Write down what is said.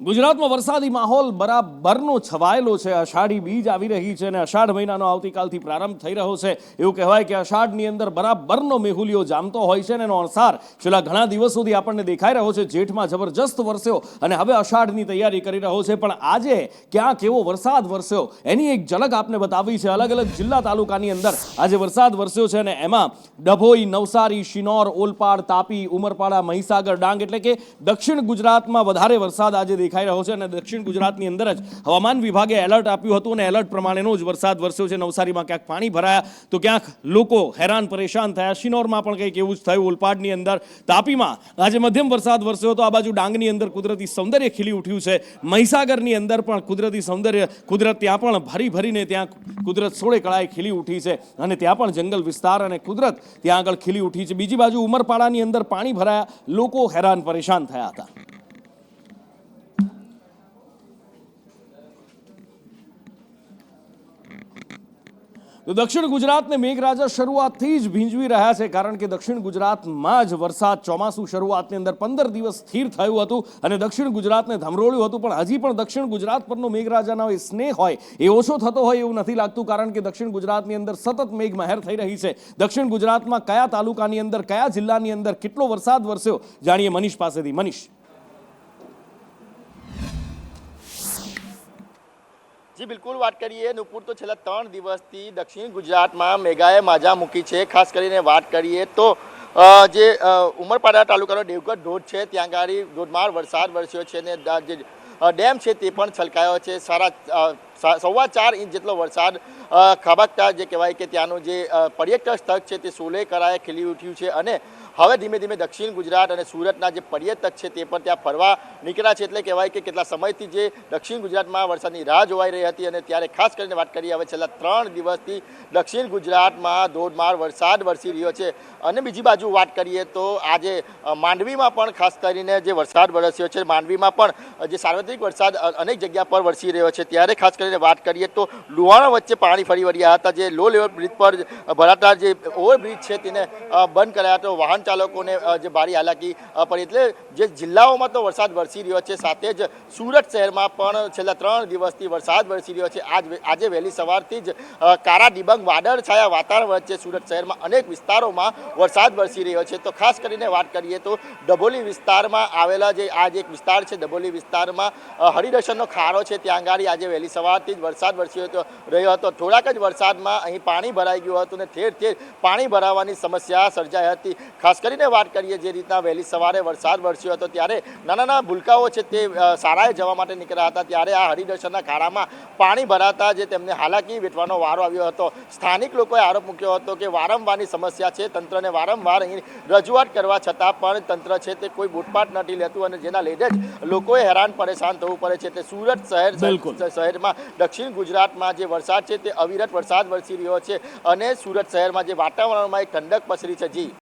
ગુજરાતમાં વરસાદી માહોલ બરાબરનો છવાયેલો છે. અષાઢી બીજ આવી રહી છે અને અષાઢ મહિનાનો આવતીકાલથી પ્રારંભ થઈ રહ્યો છે. એવું કહેવાય કે અષાઢની અંદર બરાબરનો મેહુલિયો જામતો હોય છે અને એનો અણસાર છેલ્લા ઘણા દિવસોથી આપણને દેખાઈ રહ્યો છે. જેઠમાં જબરજસ્ત વરસ્યો અને હવે અષાઢની તૈયારી કરી રહ્યો છે. પણ આજે ક્યાં કેવો વરસાદ વરસ્યો એની એક ઝલક આપને બતાવી છે. અલગ અલગ જિલ્લા તાલુકાની અંદર આજે વરસાદ વરસ્યો છે અને એમાં ડભોઈ, નવસારી, શિનોર, ઓલપાડ, તાપી, ઉમરપાડા, મહીસાગર, ડાંગ એટલે કે દક્ષિણ ગુજરાતમાં વધારે વરસાદ આજે દેખાઈ રહ્યો છે અને દક્ષિણ ગુજરાતની અંદર જ હવામાન વિભાગે એલર્ટ આપ્યું હતું અને એલર્ટ પ્રમાણેનો જ વરસાદ વરસ્યો છે. નવસારીમાં ક્યાંક પાણી ભરાયા તો ક્યાંક લોકો હેરાન પરેશાન થયા. શિનોરમાં પણ કંઈક એવું જ થયું. ઓલપાડની અંદર તાપીમાં આજે મધ્યમ વરસાદ વરસ્યો હતો. આ બાજુ ડાંગની અંદર કુદરતી સૌંદર્ય ખીલી ઉઠ્યું છે. મહીસાગરની અંદર પણ કુદરતી સૌંદર્ય, કુદરત ત્યાં પણ ભરી ભરીને ત્યાં કુદરત સોળે કળાએ ખીલી ઉઠી છે અને ત્યાં પણ જંગલ વિસ્તાર અને કુદરત ત્યાં આગળ ખીલી ઉઠી છે. બીજી બાજુ ઉમરપાડાની અંદર પાણી ભરાયા. લોકો હેરાન પરેશાન થયા હતા. તો દક્ષિણ ગુજરાતને મેઘરાજા શરૂઆતથી જ ભીંજવી રહ્યા છે, કારણ કે દક્ષિણ ગુજરાતમાં જ વરસાદ ચોમાસું શરૂઆતની અંદર પંદર દિવસ સ્થિર થયું હતું અને દક્ષિણ ગુજરાતને ધમરોળ્યું હતું. પણ હજી પણ દક્ષિણ ગુજરાત પરનો મેઘરાજાનો એ સ્નેહ હોય એ ઓછો થતો હોય એવું નથી લાગતું, કારણ કે દક્ષિણ ગુજરાતની અંદર સતત મેઘ મહેર થઈ રહી છે. દક્ષિણ ગુજરાતમાં કયા તાલુકાની અંદર, કયા જિલ્લાની અંદર કેટલો વરસાદ વરસ્યો, જાણીએ મનીષ પાસેથી. મનીષ. જી, બિલકુલ વાત કરીએ. નુપુર તો છેલ્લા ત્રણ દિવસથી દક્ષિણ ગુજરાતમાં મેઘાએ માજા મૂકી છે. ખાસ કરીને વાત કરીએ તો જે ઉમરપાડા તાલુકાનો દેવગઢ ધોધ છે, ત્યાં ગાડી ધોધમાર વરસાદ વરસ્યો છે ને જે ડેમ છે તે પણ છલકાયો છે. સારા સવા ચાર ઇંચ જેટલો વરસાદ ખાબકતા જે કહેવાય કે ત્યાંનું જે પર્યટક સ્થળ છે તે સોલે કરાએ ખીલી ઉઠ્યું છે અને હવે ધીમે ધીમે દક્ષિણ ગુજરાત અને સુરતના જે પર્યટક છે તે પણ ત્યાં ફરવા નીકળ્યા છે એટલે કહેવાય કે કેટલા સમયથી જે દક્ષિણ ગુજરાતમાં વરસાદની રાહ જોવાઈ રહી હતી અને ત્યારે ખાસ કરીને વાત કરીએ હવે છેલ્લા ત્રણ દિવસથી દક્ષિણ ગુજરાતમાં ધોધમાર વરસાદ વરસી રહ્યો છે. અને બીજી બાજુ વાત કરીએ તો આજે માંડવીમાં પણ ખાસ કરીને જે વરસાદ વરસ્યો છે, માંડવીમાં પણ જે સાર્વત્રિક વરસાદ અનેક જગ્યા પર વરસી રહ્યો છે. ત્યારે ખાસ કરીને વાત કરીએ તો લુહાણા વચ્ચે પાણી ફરી વળ્યા હતા. જે લો લેવલ બ્રિજ પર ભરાતા જે ઓવરબ્રિજ છે તેને બંધ કરાયા હતો વાહન ચાલકોને જે ભારી હાલાકી પડી એટલે જે જિલ્લાઓમાં તો વરસાદ વરસી રહ્યો છે, સાથે જ સુરત શહેરમાં પણ છેલ્લા ત્રણ દિવસથી વરસાદ વરસી રહ્યો છે. આજ આજે વહેલી સવારથી જ કારા ડિબંગ વાદળ છાયા વાતાવરણ વચ્ચે સુરત શહેરમાં અનેક વિસ્તારોમાં વરસાદ વરસી રહ્યો છે. તો ખાસ કરીને વાત કરીએ તો ડભોલી વિસ્તારમાં આવેલા જે, આ જે એક વિસ્તાર છે, ડભોલી વિસ્તારમાં હરિદર્શનનો ખાડો છે. ત્યાં આગળ આજે વહેલી સવારથી જ વરસાદ વરસ્યો રહ્યો હતો. થોડાક જ વરસાદમાં અહીં પાણી ભરાઈ ગયું હતું અને ઠેર ઠેર પાણી ભરાવાની સમસ્યા સર્જાઈ હતી. ખાસ કરીને વાત કરીએ જે રીતના વહેલી સવારે વરસાદ વરસ્યો હતો ત્યારે નાના નાના ભૂલકાઓ છે તે શાળાએ જવા માટે નીકળ્યા હતા. ત્યારે આ હરિદર્શનના ખાડામાં પાણી ભરાતા જે તેમને હાલાકી વેઠવાનો વારો આવ્યો હતો. સ્થાનિક લોકોએ આરોપ મૂક્યો હતો કે વારંવારની સમસ્યા છે. તંત્રને વારંવાર અહીં રજૂઆત કરવા છતાં પણ તંત્ર છે તે કોઈ બૂટપાટ નથી લેતું અને જેના લીધે જ લોકોએ હેરાન પરેશાન થવું પડે છે. તે સુરત શહેર. શહેરમાં દક્ષિણ ગુજરાતમાં જે વરસાદ છે તે અવિરત વરસાદ વરસી રહ્યો છે અને સુરત શહેરમાં જે વાતાવરણમાં એક ઠંડક પસરી છે. જી.